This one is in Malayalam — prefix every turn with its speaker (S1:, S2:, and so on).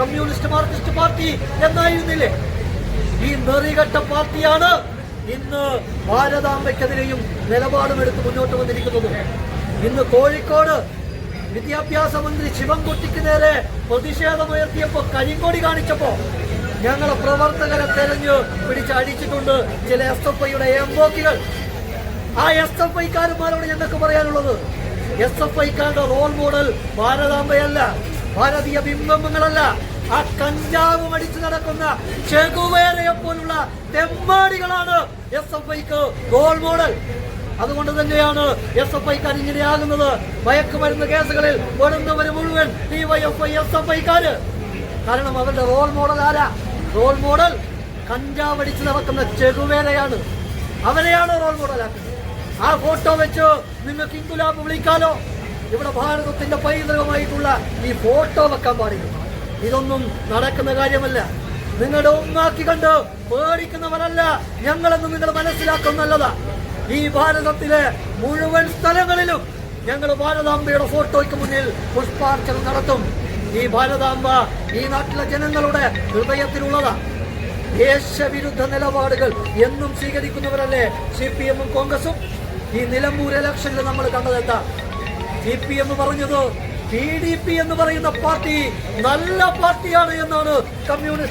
S1: Communist Marxist party എന്നായിരുന്നില്ലേ? ഈ നെറികെട്ട പാർട്ടിയാണ് ഇന്ന് ഭാരതാംബയ്ക്കെതിരെയും നിലപാടുമെടുത്ത് മുന്നോട്ട് വന്നിരിക്കുന്നത്. ഇന്ന് കോഴിക്കോട് വിദ്യാഭ്യാസ മന്ത്രി ശിവൻകുട്ടിക്ക് നേരെ പ്രതിഷേധമുയർത്തിയപ്പോ കരിങ്കോടി കാണിച്ചപ്പോ ഞങ്ങളെ പ്രവർത്തകരെ തെരഞ്ഞ് പിടിച്ച് അടിച്ചിട്ടുണ്ട് ചില എസ് എഫ് ഐയുടെ എംബോക്കികൾ ആ എസ് എഫ് ഐക്കാരന്മാരോട് ഞങ്ങൾക്ക് പറയാനുള്ളത്? എസ് എഫ് ഐക്കാരുടെ റോൾ മോഡൽ ഭാരതാംബയല്ല. ഭാരതീയ ബിംബങ്ങളല്ല. ആ കഞ്ചാവ് മടിച്ചു നടക്കുന്ന ചെകുവേരയെ പോലുള്ള തെമ്മാടികളാണ് എസ് എഫ് ഐക്ക് ഗോൾ മോഡൽ അതുകൊണ്ട് തന്നെയാണ് എസ് എഫ് ഐക്കാർ ഇങ്ങനെയാകുന്നത് മയക്കുമരുന്ന് കേസുകളിൽ പെടുന്നവര് മുഴുവൻ ഡിവൈഎഫ്ഐ എസ് എഫ് ഐക്കാര്. കാരണം അവരുടെ റോൾ മോഡൽ ആരാ? റോൾ മോഡൽ കഞ്ചാവ് അടിച്ചു നടക്കുന്ന ചെകുവേരയാണ് അവരെയാണ് റോൾ മോഡലാക്കുന്നത് ആ ഫോട്ടോ വെച്ച് നിങ്ങൾക്ക് ഇൻകുലാബ് വിളിക്കാലോ? ഇവിടെ ഭാരതത്തിന്റെ പൈതൃകമായിട്ടുള്ള ഈ ഫോട്ടോ വെക്കാൻ പാടില്ല. ഇതൊന്നും നടക്കുന്ന കാര്യമല്ല. നിങ്ങളുടെ ഒന്നാക്കി കണ്ട് പേടിക്കുന്നവരല്ല. ഞങ്ങളെന്ന് നിങ്ങൾ മനസ്സിലാക്കുന്നല്ലതാ ഈ ഭാരതത്തിലെ മുഴുവൻ സ്ഥലങ്ങളിലും ഞങ്ങൾ ഭാരതാംബയുടെ ഫോട്ടോയ്ക്ക് മുന്നിൽ പുഷ്പാർച്ചന നടത്തും. ഈ ഭാരതാംബ ഈ നാട്ടിലെ ജനങ്ങളുടെ ഹൃദയത്തിലുള്ളതാ. ദേശവിരുദ്ധ നിലപാടുകൾ എന്നും സ്വീകരിക്കുന്നവരല്ലേ സി പി എമ്മും കോൺഗ്രസും? ഈ നിലമ്പൂർ ഇലക്ഷനിൽ നമ്മൾ കണ്ടത് എന്താ? സി പി എം പറഞ്ഞത് പി ഡി പി എന്ന് പറയുന്ന പാർട്ടി നല്ല പാർട്ടിയാണ് എന്നാണ് കമ്മ്യൂണിസ്റ്റ്